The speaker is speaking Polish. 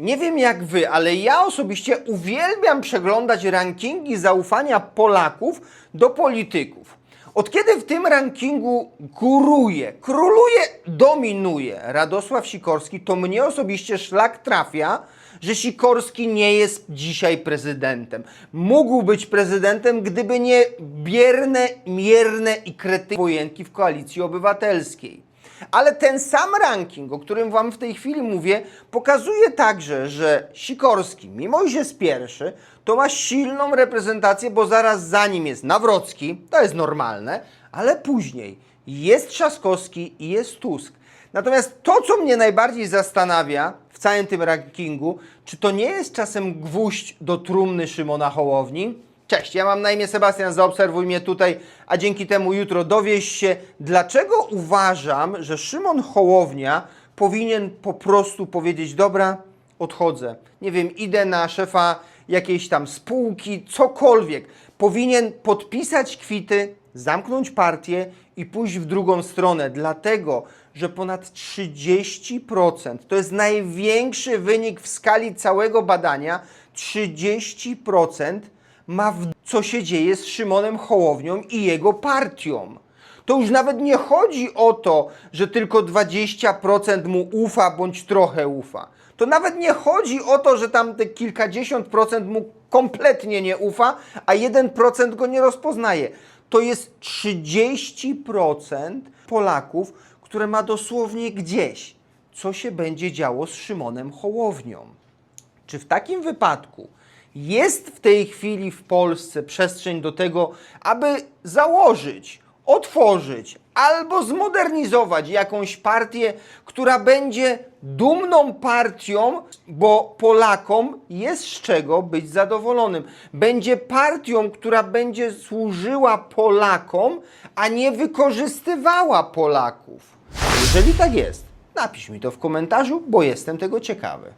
Nie wiem jak wy, ale ja osobiście uwielbiam przeglądać rankingi zaufania Polaków do polityków. Od kiedy w tym rankingu góruje, króluje, dominuje Radosław Sikorski, to mnie osobiście szlak trafia, że Sikorski nie jest dzisiaj prezydentem. Mógł być prezydentem, gdyby nie bierne, mierne i krety wojenki w koalicji obywatelskiej. Ale ten sam ranking, o którym Wam w tej chwili mówię, pokazuje także, że Sikorski, mimo że jest pierwszy, to ma silną reprezentację, bo zaraz za nim jest Nawrocki, to jest normalne, ale później jest Trzaskowski i jest Tusk. Natomiast to, co mnie najbardziej zastanawia w całym tym rankingu, czy to nie jest czasem gwóźdź do trumny Szymona Hołowni? Cześć, ja mam na imię Sebastian, zaobserwuj mnie tutaj, a dzięki temu jutro dowieś się, dlaczego uważam, że Szymon Hołownia powinien po prostu powiedzieć, dobra, odchodzę. Nie wiem, idę na szefa jakiejś tam spółki, cokolwiek. Powinien podpisać kwity, zamknąć partię i pójść w drugą stronę, dlatego że ponad 30% to jest największy wynik w skali całego badania 30% ma w co się dzieje z Szymonem Hołownią i jego partią. To już nawet nie chodzi o to, że tylko 20% mu ufa bądź trochę ufa. To nawet nie chodzi o to, że tam te kilkadziesiąt procent mu kompletnie nie ufa, a 1% go nie rozpoznaje. To jest 30% Polaków, które ma dosłownie gdzieś, co się będzie działo z Szymonem Hołownią. Czy w takim wypadku jest w tej chwili w Polsce przestrzeń do tego, aby założyć, otworzyć albo zmodernizować jakąś partię, która będzie dumną partią, bo Polakom jest z czego być zadowolonym. Będzie partią, która będzie służyła Polakom, a nie wykorzystywała Polaków. Jeżeli tak jest, napisz mi to w komentarzu, bo jestem tego ciekawy.